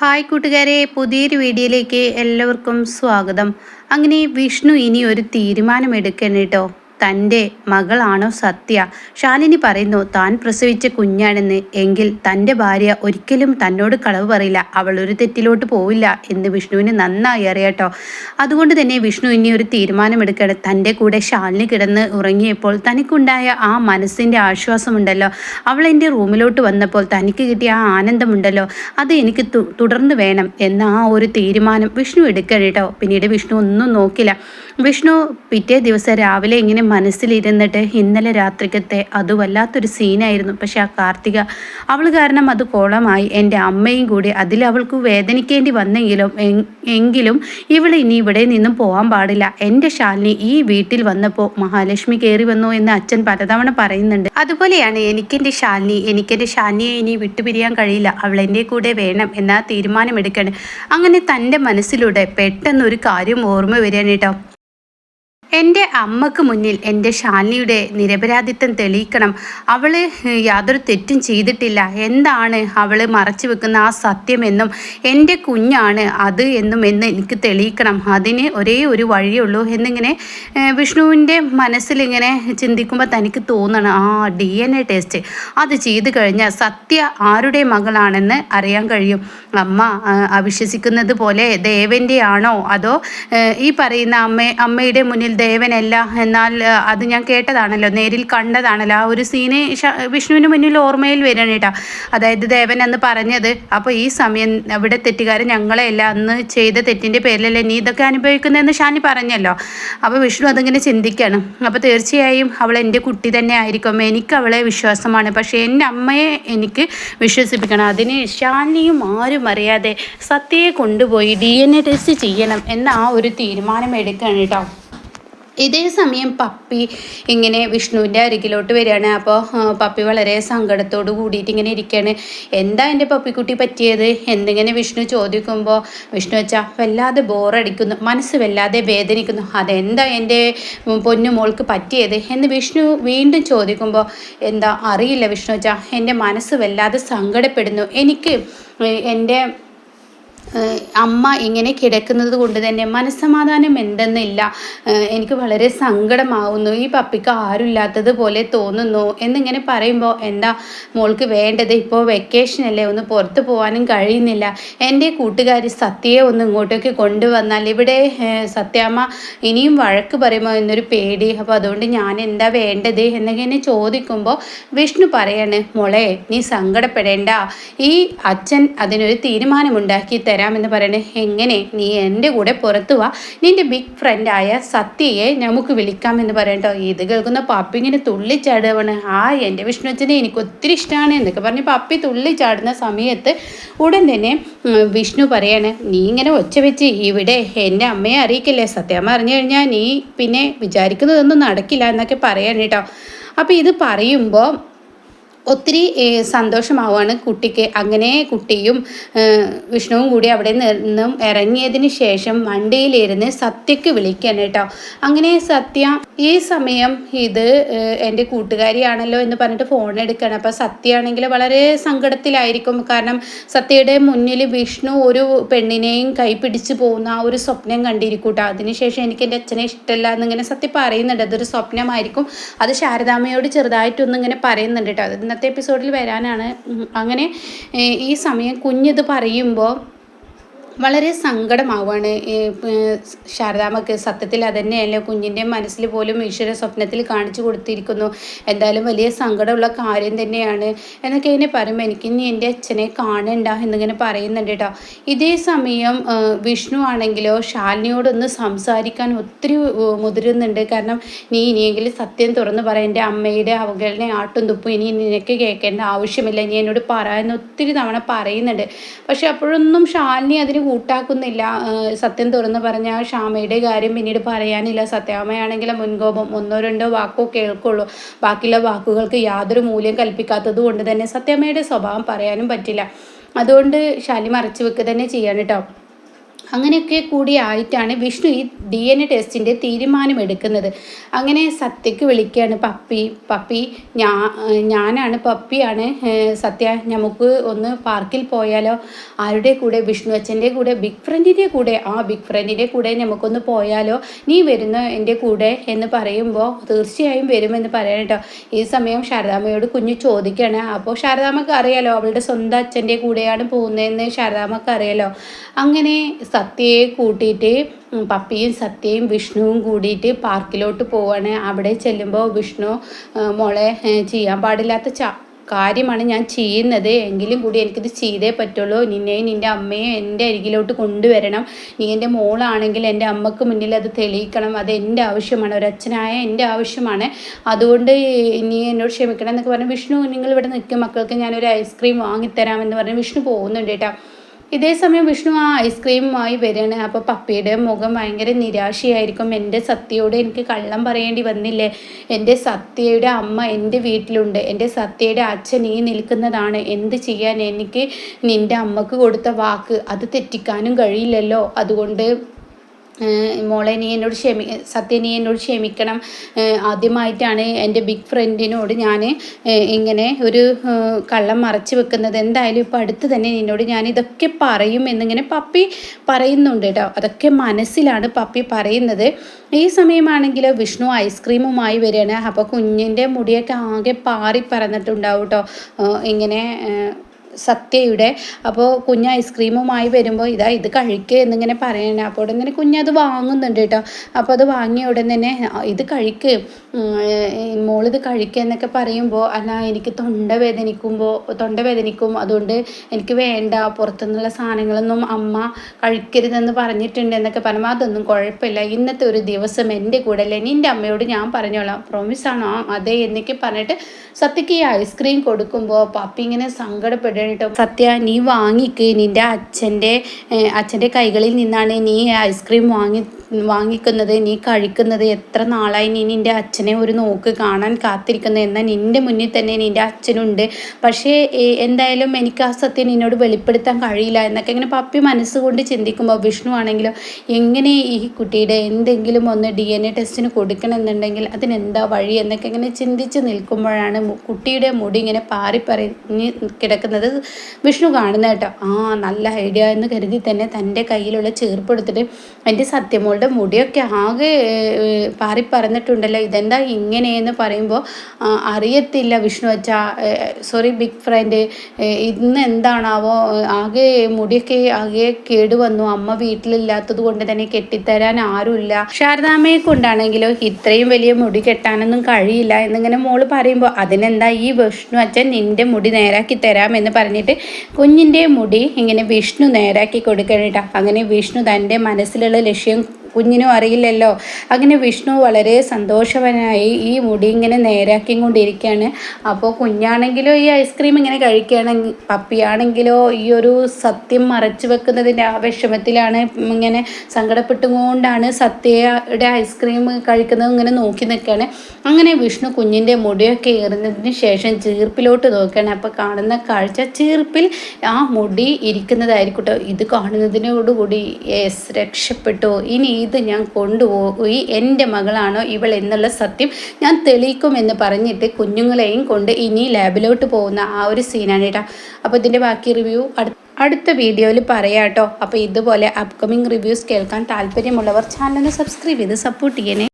Hi കൂട്ടുകാരെ പുതിയൊരു വീഡിയോയിലേക്ക് എല്ലാവർക്കും സ്വാഗതം. അങ്ങനെ വിഷ്ണു ഇനി ഒരു തീരുമാനമെടുക്കണം കേട്ടോ തന്റെ മകളാണോ സത്യ? ഷാലിനി പറയുന്നു താൻ പ്രസവിച്ച കുഞ്ഞാണെന്ന്. എങ്കിൽ തന്റെ ഭാര്യ ഒരിക്കലും തന്നോട് കളവ് പറയില്ല. അവൾ ഒരു തെറ്റിലോട്ട് പോവില്ല എന്ന് വിഷ്ണുവിന് നന്നായി അറിയാട്ടോ അതുകൊണ്ട് തന്നെ വിഷ്ണു ഇനി ഒരു തീരുമാനമെടുക്കണം തന്റെ കൂടെ ഷാലിനി കിടന്ന് ഉറങ്ങിയപ്പോൾ തനിക്കുണ്ടായ ആ മനസ്സിന്റെ ആശ്വാസമുണ്ടല്ലോ. അവൾ എന്റെ റൂമിലോട്ട് വന്നപ്പോൾ തനിക്ക് കിട്ടിയ ആ ആനന്ദമുണ്ടല്ലോ. അത് എനിക്ക് തുടർന്ന് വേണം എന്ന ആ ഒരു തീരുമാനം വിഷ്ണു എടുക്കണം കേട്ടോ പിന്നീട് വിഷ്ണു ഒന്നും നോക്കില്ല. വിഷ്ണു പിറ്റേ ദിവസം രാവിലെ ഇങ്ങനെ മനസ്സിലിരുന്നിട്ട് ഇന്നലെ രാത്രിക്കത്തെ അത് വല്ലാത്തൊരു സീനായിരുന്നു. പക്ഷെ ആ കാർത്തിക അവൾ കാരണം അത് കോളമായി. എന്റെ അമ്മയും കൂടി അതിൽ അവൾക്ക് വേദനിക്കേണ്ടി വന്നെങ്കിലും എങ്കിലും ഇവൾ ഇനി ഇവിടെ നിന്നും പോകാൻ പാടില്ല. എന്റെ ശാലിനി ഈ വീട്ടിൽ വന്നപ്പോൾ മഹാലക്ഷ്മി കയറി വന്നു എന്ന് അച്ഛൻ പലതവണ പറയുന്നുണ്ട്. അതുപോലെയാണ് എനിക്കെന്റെ ശാലിനി. എനിക്കെന്റെ ശാലിനിയെ ഇനി വിട്ടുപിരിയാൻ കഴിയില്ല. അവൾ എന്റെ കൂടെ വേണം എന്ന തീരുമാനമെടുക്കണം. അങ്ങനെ തന്റെ മനസ്സിലൂടെ പെട്ടെന്നൊരു കാര്യം ഓർമ്മ വരികയാണ് കേട്ടോ. എന്റെ അമ്മയ്ക്ക് മുന്നിൽ എന്റെ ശാലിനിയുടെ നിരപരാധിത്വം തെളിയിക്കണം. അവൾ യാതൊരു തെറ്റും ചെയ്തിട്ടില്ല. എന്താണ് അവൾ മറച്ചു വെക്കുന്ന ആ സത്യമെന്നും എന്റെ കുഞ്ഞാണ് അത് എന്നും എന്ന് എനിക്ക് തെളിയിക്കണം. അതിന് ഒരേ ഒരു വഴിയുള്ളൂ എന്നിങ്ങനെ വിഷ്ണുവിന്റെ മനസ്സിലിങ്ങനെ ചിന്തിക്കുമ്പോൾ തനിക്ക് തോന്നണം ആ ഡി എൻ എ ടെസ്റ്റ്. അത് ചെയ്തു കഴിഞ്ഞാൽ സത്യ ആരുടെ മകളാണെന്ന് അറിയാൻ കഴിയും. അമ്മ അവിശ്വസിക്കുന്നത് പോലെ ദേവന്റെ ആണോ അതോ ഈ പറയുന്ന അമ്മ അമ്മയുടെ മുന്നിൽ ദേവനല്ല എന്നാൽ അത് ഞാൻ കേട്ടതാണല്ലോ നേരിൽ കണ്ടതാണല്ലോ. ആ ഒരു സീന് വിഷ്ണുവിന് മുന്നിൽ ഓർമ്മയിൽ വരണം കേട്ടോ. അതായത് ദേവൻ എന്ന് പറഞ്ഞത് അപ്പോൾ ഈ സമയം അവിടെ തെറ്റുകാരൻ ഞങ്ങളെയല്ല അന്ന് ചെയ്ത തെറ്റിന്റെ പേരിലല്ലേ നീ ഇതൊക്കെ അനുഭവിക്കുന്നതെന്ന് ഷാനി പറഞ്ഞല്ലോ. അപ്പോൾ വിഷ്ണു അതിങ്ങനെ ചിന്തിക്കുകയാണ് അപ്പോൾ തീർച്ചയായും അവൾ എന്റെ കുട്ടി തന്നെ ആയിരിക്കും. എനിക്ക് അവളെ വിശ്വാസമാണ്. പക്ഷേ എന്റെ അമ്മയെ എനിക്ക് വിശ്വസിപ്പിക്കണം. അതിന് ഷാനിയും ആരും അറിയാതെ സത്യയെ കൊണ്ടുപോയി ഡി എൻ എ ടെസ്റ്റ് ചെയ്യണം എന്ന ആ ഒരു തീരുമാനം എടുക്കുകയാണ് കേട്ടോ. ഇതേ സമയം പപ്പി ഇങ്ങനെ വിഷ്ണുവിന്റെ അരികിലോട്ട് വരികയാണ്. അപ്പോൾ പപ്പി വളരെ സങ്കടത്തോട് കൂടിയിട്ട് ഇങ്ങനെ ഇരിക്കുകയാണ്. എന്താ എന്റെ പപ്പിക്കുട്ടി പറ്റിയത്? എന്തിങ്ങനെ വിഷ്ണു ചോദിക്കുമ്പോൾ വിഷ്ണു വെച്ചാൽ വല്ലാതെ ബോറടിക്കുന്നു. മനസ്സ് വല്ലാതെ വേദനിക്കുന്നു. അതെന്താ എന്റെ പൊന്നു മോൾക്ക് പറ്റിയത്? എന്ന് വിഷ്ണു വീണ്ടും ചോദിക്കുമ്പോൾ എന്താ അറിയില്ല വിഷ്ണു വെച്ചാൽ എന്റെ മനസ്സ് വല്ലാതെ സങ്കടപ്പെടുന്നു. എനിക്ക് എന്റെ അമ്മ ഇങ്ങനെ കിടക്കുന്നത് കൊണ്ട് തന്നെ മനസ്സമാധാനം എന്തെന്നില്ല. എനിക്ക് വളരെ സങ്കടമാവുന്നു. ഈ പപ്പിക്ക് ആരുമില്ലാത്തതുപോലെ തോന്നുന്നു. എന്നിങ്ങനെ പറയുമ്പോൾ എന്താ മോൾക്ക് വേണ്ടത്? ഇപ്പോൾ വെക്കേഷൻ അല്ലേ? ഒന്ന് പുറത്ത് പോകാനും കഴിയുന്നില്ല. എന്റെ കൂട്ടുകാരി സത്യയെ ഒന്ന് ഇങ്ങോട്ടേക്ക് കൊണ്ടുവന്നാൽ ഇവിടെ സത്യാമ്മ ഇനിയും വഴക്ക് പറയുമോ എന്നൊരു പേടി. അപ്പോൾ അതുകൊണ്ട് ഞാൻ എന്താ വേണ്ടത്? എന്നിങ്ങനെ ചോദിക്കുമ്പോൾ വിഷ്ണു പറയാണ് മോളെ നീ സങ്കടപ്പെടേണ്ട. ഈ അച്ഛൻ അതിനൊരു തീരുമാനമുണ്ടാക്കി തരാം തരാമെന്ന് പറയണേ. എങ്ങനെ? നീ എന്റെ കൂടെ പുറത്തു വാ. നിന്റെ ബിഗ് ഫ്രണ്ടായ സത്യയെ നമുക്ക് വിളിക്കാമെന്ന് പറയട്ടോ. ഇത് കേൾക്കുന്ന പപ്പി ഇങ്ങനെ തുള്ളിച്ചാടുകയാണ് ആ എന്റെ വിഷ്ണുച്ചനെ എനിക്ക് ഒത്തിരി ഇഷ്ടമാണ് എന്നൊക്കെ പറഞ്ഞ് പപ്പി തുള്ളിച്ചാടുന്ന സമയത്ത് ഉടൻ തന്നെ വിഷ്ണു പറയാണ് നീ ഇങ്ങനെ ഒച്ച വെച്ച് ഇവിടെ എന്റെ അമ്മയെ അറിയിക്കില്ലേ? സത്യമ്മ അറിഞ്ഞു കഴിഞ്ഞാൽ നീ പിന്നെ വിചാരിക്കുന്നതൊന്നും നടക്കില്ല എന്നൊക്കെ പറയാൻ കേട്ടോ. അപ്പോൾ ഇത് പറയുമ്പോൾ ഒത്തിരി സന്തോഷമാവുകയാണ് കുട്ടിക്ക്. അങ്ങനെ കുട്ടിയും വിഷ്ണുവും കൂടി അവിടെ നിന്നും ഇറങ്ങിയതിന് ശേഷം വണ്ടിയിലിരുന്ന് സത്യക്ക് വിളിക്കാൻ കേട്ടോ. അങ്ങനെ സത്യ ഈ സമയം ഇത് എന്റെ കൂട്ടുകാരിയാണല്ലോ എന്ന് പറഞ്ഞിട്ട് ഫോൺ എടുക്കണം. അപ്പോൾ സത്യയാണെങ്കിൽ വളരെ സങ്കടത്തിലായിരിക്കും. കാരണം സത്യയുടെ മുന്നിൽ വിഷ്ണു ഒരു പെണ്ണിനെയും കൈ പിടിച്ചു പോകുന്ന ആ ഒരു സ്വപ്നം കണ്ടിരിക്കൂട്ടോ. അതിനുശേഷം എനിക്ക് എന്റെ അച്ഛനെ ഇഷ്ടമല്ല എന്നിങ്ങനെ സത്യ പറയുന്നുണ്ട്. അതൊരു സ്വപ്നമായിരിക്കും. അത് ശാരദാമ്മയോട് ചെറുതായിട്ടൊന്നിങ്ങനെ പറയുന്നുണ്ട് കേട്ടോ. അത് ഇന്നത്തെ എപ്പിസോഡിൽ വരാനാണ്. അങ്ങനെ ഈ സമയം കുഞ്ഞിത് പറയുമ്പോൾ വളരെ സങ്കടമാവുകയാണ്. ശാരദാമ്മക്ക് സത്യത്തിൽ അതന്നെയല്ലേ കുഞ്ഞിന്റെ മനസ്സിൽ പോലും ഈശ്വര സ്വപ്നത്തിൽ കാണിച്ചു കൊടുത്തിരിക്കുന്നു. എന്തായാലും വലിയ സങ്കടമുള്ള കാര്യം തന്നെയാണ് എന്നൊക്കെ ഇങ്ങനെ പറയുമ്പോൾ എനിക്ക് ഇനി എന്റെ അച്ഛനെ കാണണ്ട എന്നിങ്ങനെ പറയുന്നുണ്ട് കേട്ടോ. ഇതേ സമയം വിഷ്ണു ആണെങ്കിലോ ശാലിനിയോടൊന്ന് സംസാരിക്കാൻ ഒത്തിരി മുതിരുന്നുണ്ട്. കാരണം നീ ഇനിയെങ്കിലും സത്യം തുറന്ന് പറയാം എന്റെ അമ്മയുടെ അവഗണനെ ആട്ടും തുപ്പും ഇനി നിനക്ക് കേൾക്കേണ്ട ആവശ്യമില്ല. നീ എന്നോട് പറയാമെന്ന് ഒത്തിരി തവണ പറയുന്നുണ്ട്. പക്ഷെ അപ്പോഴൊന്നും ശാലിനി അതിന് കൂട്ടാക്കുന്നില്ല. സത്യം തുറന്ന് പറഞ്ഞ ആ ക്ഷാമയുടെ കാര്യം പിന്നീട് പറയാനില്ല. സത്യാമ്മയാണെങ്കിലും മുൻകോപം ഒന്നോ രണ്ടോ വാക്കോ കേൾക്കുള്ളൂ. ബാക്കിയുള്ള വാക്കുകൾക്ക് യാതൊരു മൂല്യം കൽപ്പിക്കാത്തത് കൊണ്ട് തന്നെ സത്യാമ്മയുടെ സ്വഭാവം പറയാനും പറ്റില്ല. അതുകൊണ്ട് ശാലി മറച്ചു വെക്കുക തന്നെ ചെയ്യാണ് കേട്ടോ അങ്ങനെയൊക്കെ കൂടി ആയിട്ടാണ് വിഷ്ണു ഈ ഡി എൻ എ ടെസ്റ്റിന്റെ തീരുമാനമെടുക്കുന്നത്. അങ്ങനെ സത്യക്ക് വിളിക്കുകയാണ് പപ്പി പപ്പി ഞാ ഞാനാണ് പപ്പിയാണ് സത്യ നമുക്ക് ഒന്ന് പാർക്കിൽ പോയാലോ? ആരുടെ കൂടെ? വിഷ്ണു അച്ഛന്റെ കൂടെ? ബിഗ് ഫ്രണ്ടിന്റെ കൂടെ? ആ ബിഗ് ഫ്രണ്ടിന്റെ കൂടെ നമുക്കൊന്ന് പോയാലോ? നീ വരുന്ന എന്റെ കൂടെ? എന്ന് പറയുമ്പോൾ തീർച്ചയായും വരുമെന്ന് പറയാൻ കേട്ടോ. ഈ സമയം ശാരദാമ്മയോട് കുഞ്ഞു ചോദിക്കുകയാണ് അപ്പോൾ ശാരദാമ്മക്ക് അറിയാലോ? അവളുടെ സ്വന്തം അച്ഛന്റെ കൂടെയാണ് പോകുന്നതെന്ന് ശാരദാമ്മക്ക് അറിയാലോ? അങ്ങനെ സത്യയെ കൂട്ടിയിട്ട് പപ്പിയും സത്യയും വിഷ്ണുവും കൂടിയിട്ട് പാർക്കിലോട്ട് പോവാണ്. അവിടെ ചെല്ലുമ്പോൾ വിഷ്ണു മോളെ ചെയ്യാൻ പാടില്ലാത്ത ച കാര്യമാണ് ഞാൻ ചെയ്യുന്നത്. എങ്കിലും കൂടി എനിക്കിത് ചെയ്തേ പറ്റുള്ളൂ. നിന്നെയും നിന്റെ അമ്മയും എന്റെ അരികിലോട്ട് കൊണ്ടുവരണം. നീ എന്റെ മോളാണെങ്കിൽ എന്റെ അമ്മയ്ക്ക് മുന്നിൽ അത് തെളിയിക്കണം. അത് എന്റെ ആവശ്യമാണ്. ഒരച്ഛനായ എന്റെ ആവശ്യമാണ്. അതുകൊണ്ട് നീ എന്നോട് ക്ഷമിക്കണം എന്നൊക്കെ പറഞ്ഞു. വിഷ്ണു നിങ്ങൾ ഇവിടെ നിൽക്കും. മക്കൾക്ക് ഞാനൊരു ഐസ്ക്രീം വാങ്ങിത്തരാമെന്ന് പറഞ്ഞു വിഷ്ണു പോകുന്നുണ്ട് കേട്ടോ. ഇതേ സമയം വിഷ്ണു ആ ഐസ്ക്രീമുമായി വരികയാണ്. അപ്പോൾ പപ്പിയുടെ മുഖം ഭയങ്കര നിരാശയായിരിക്കും. എന്റെ സത്യയോട് എനിക്ക് കള്ളം പറയേണ്ടി വന്നില്ലേ? എന്റെ സത്യയുടെ അമ്മ എന്റെ വീട്ടിലുണ്ട്. എന്റെ സത്യയുടെ അച്ഛൻ ഈ നിൽക്കുന്നതാണ്. എന്ത് ചെയ്യാൻ എനിക്ക് നിന്റെ അമ്മയ്ക്ക് കൊടുത്ത വാക്ക്? അത് തെറ്റിക്കാനും കഴിയില്ലല്ലോ. അതുകൊണ്ട് മോളെ നീ എന്നോട് ക്ഷമി സത്യ നീ എന്നോട് ക്ഷമിക്കണം. ആദ്യമായിട്ടാണ് എന്റെ ബിഗ് ഫ്രണ്ടിനോട് ഞാൻ ഇങ്ങനെ ഒരു കള്ളം മറച്ചു വെക്കുന്നത്. എന്തായാലും ഇപ്പോൾ അടുത്ത് തന്നെ നിന്നോട് ഞാൻ ഇതൊക്കെ പറയും എന്നിങ്ങനെ പപ്പി പറയുന്നുണ്ട് കേട്ടോ. അതൊക്കെ മനസ്സിലാണ് പപ്പി പറയുന്നത്. ഈ സമയമാണെങ്കിൽ വിഷ്ണു ഐസ്ക്രീമുമായി വരികയാണ്. അപ്പോൾ കുഞ്ഞിന്റെ മുടിയൊക്കെ ആകെ പാറി പറന്നിട്ടുണ്ടാവും കേട്ടോ. ഇങ്ങനെ സത്യയുടെ അപ്പോൾ കുഞ്ഞ് ഐസ്ക്രീമുമായി വരുമ്പോൾ ഇതാ ഇത് കഴിക്കുക എന്നിങ്ങനെ പറയണേ. അപ്പോൾ ഉടൻ തന്നെ കുഞ്ഞത് വാങ്ങുന്നുണ്ട് കേട്ടോ. അപ്പോൾ അത് വാങ്ങിയ ഉടൻ തന്നെ ഇത് കഴിക്ക്. മോളിത് കഴിക്കുക എന്നൊക്കെ പറയുമ്പോൾ അല്ല എനിക്ക് തൊണ്ട വേദനിക്കുമ്പോൾ തൊണ്ട വേദനിക്കും. അതുകൊണ്ട് എനിക്ക് വേണ്ട. പുറത്തുനിന്നുള്ള സാധനങ്ങളൊന്നും അമ്മ കഴിക്കരുതെന്ന് പറഞ്ഞിട്ടുണ്ട് എന്നൊക്കെ പറയുമ്പോൾ അതൊന്നും കുഴപ്പമില്ല. ഇന്നത്തെ ഒരു ദിവസം എന്റെ കൂടെ അല്ലേ? അമ്മയോട് ഞാൻ പറഞ്ഞോളാം. പ്രോമിസാണോ "ആ, അതെ എന്നൊക്കെ പറഞ്ഞിട്ട് സത്യക്ക് ഈ ഐസ്ക്രീം കൊടുക്കുമ്പോൾ പപ്പി ഇങ്ങനെ സങ്കടപ്പെടുകയാണ് കേട്ടോ സത്യ നീ വാങ്ങിക്ക്. നിന്റെ അച്ഛന്റെ അച്ഛന്റെ കൈകളിൽ നിന്നാണ് നീ ഐസ്ക്രീം വാങ്ങി വാങ്ങിക്കുന്നത്. നീ കഴിക്കുന്നത് എത്ര നാളായി നീ നിന്റെ അച്ഛനെ ഒരു നോക്ക് കാണാൻ കാത്തിരിക്കുന്നത് എന്നാൽ നിന്റെ മുന്നിൽ തന്നെ നിന്റെ അച്ഛനുണ്ട്. പക്ഷേ എന്തായാലും എനിക്ക് ആ സത്യം നിന്നോട് വെളിപ്പെടുത്താൻ കഴിയില്ല എന്നൊക്കെ ഇങ്ങനെ പപ്പി മനസ്സുകൊണ്ട് ചിന്തിക്കുമ്പോൾ വിഷ്ണു ആണെങ്കിലും എങ്ങനെ ഈ കുട്ടിയുടെ എന്തെങ്കിലും ഒന്ന് ഡി എൻ എ ടെസ്റ്റിന് കൊടുക്കണമെന്നുണ്ടെങ്കിൽ അതിനെന്താ വഴി എന്നൊക്കെ ഇങ്ങനെ ചിന്തിച്ച് നിൽക്കുമ്പോഴാണ് കുട്ടിയുടെ മുടി ഇങ്ങനെ പാറി കിടക്കുന്നത് വിഷ്ണു കാണുന്ന കേട്ടോ. ആ നല്ല ഐഡിയ എന്ന് കരുതി തന്നെ തന്റെ കയ്യിലുള്ള ചെറുപ്പ് എടുത്തിട്ട് എന്റെ സത്യമോളുടെ മുടിയൊക്കെ ആകെ പാറി പറഞ്ഞിട്ടുണ്ടല്ലോ ഇതെന്താ ഇങ്ങനെയെന്ന് പറയുമ്പോൾ അറിയത്തില്ല വിഷ്ണു അച്ഛ. സോറി ബിഗ് ഫ്രണ്ട് ഇന്ന് എന്താണാവോ? ആകെ മുടിയൊക്കെ ആകെ കേടുവന്നു അമ്മ വീട്ടിലില്ലാത്തത് കൊണ്ട് തന്നെ കെട്ടിത്തരാൻ ആരുമില്ല. ശാരദാമയെ കൊണ്ടാണെങ്കിലോ ഇത്രയും വലിയ മുടി കെട്ടാനൊന്നും കഴിയില്ല എന്നിങ്ങനെ മോൾ പറയുമ്പോൾ അതിനെന്താ ഈ വിഷ്ണു അച്ഛൻ നിന്റെ മുടി നേരാക്കി തരാമെന്ന് പറഞ്ഞിട്ട് കുഞ്ഞിന്റെ മുടി ഇങ്ങനെ വിഷ്ണു നേരാക്കി കൊടുക്കണിട്ടാണ് അങ്ങനെ വിഷ്ണു തന്റെ മനസ്സിലുള്ള ലക്ഷ്യം കുഞ്ഞിനും അറിയില്ലല്ലോ. അങ്ങനെ വിഷ്ണു വളരെ സന്തോഷവനായി ഈ മുടി ഇങ്ങനെ നേരാക്കിക്കൊണ്ടിരിക്കുകയാണ്. അപ്പോൾ കുഞ്ഞാണെങ്കിലോ ഈ ഐസ്ക്രീം ഇങ്ങനെ കഴിക്കുകയാണെങ്കിൽ പപ്പിയാണെങ്കിലോ ഈ ഒരു സത്യം മറച്ചു വെക്കുന്നതിന്റെ ആ വിഷമത്തിലാണ് ഇങ്ങനെ സങ്കടപ്പെട്ടുകൊണ്ടാണ് സത്യയുടെ ഐസ്ക്രീം കഴിക്കുന്നത് ഇങ്ങനെ നോക്കി നിൽക്കുകയാണ്. അങ്ങനെ വിഷ്ണു കുഞ്ഞിന്റെ മുടിയൊക്കെ ഏറുന്നതിന് ശേഷം ചീർപ്പിലോട്ട് നോക്കുകയാണ്. അപ്പോൾ കാണുന്ന കാഴ്ച ചീർപ്പിൽ ആ മുടി ഇരിക്കുന്നതായിരിക്കട്ടോ ഇത് കാണുന്നതിനോടുകൂടി യെസ് രക്ഷപ്പെട്ടു. ഇനി ഇത് ഞാൻ കൊണ്ടുപോയി എന്റെ മകളാണോ ഇവൾ എന്നുള്ള സത്യം ഞാൻ തെളിയിക്കുമെന്ന് പറഞ്ഞിട്ട് കുഞ്ഞുങ്ങളെയും കൊണ്ട് ഇനി ലാബിലോട്ട് പോകുന്ന ആ ഒരു സീനാണ് കേട്ടോ. അപ്പോൾ ഇതിന്റെ ബാക്കി റിവ്യൂ അടുത്ത വീഡിയോയിൽ പറയാം കേട്ടോ. അപ്പോൾ ഇതുപോലെ അപ്കമിങ് റിവ്യൂസ് കേൾക്കാൻ താല്പര്യമുള്ളവർ ചാനലിനെ സബ്സ്ക്രൈബ് ചെയ്ത് സപ്പോർട്ട് ചെയ്യണേ.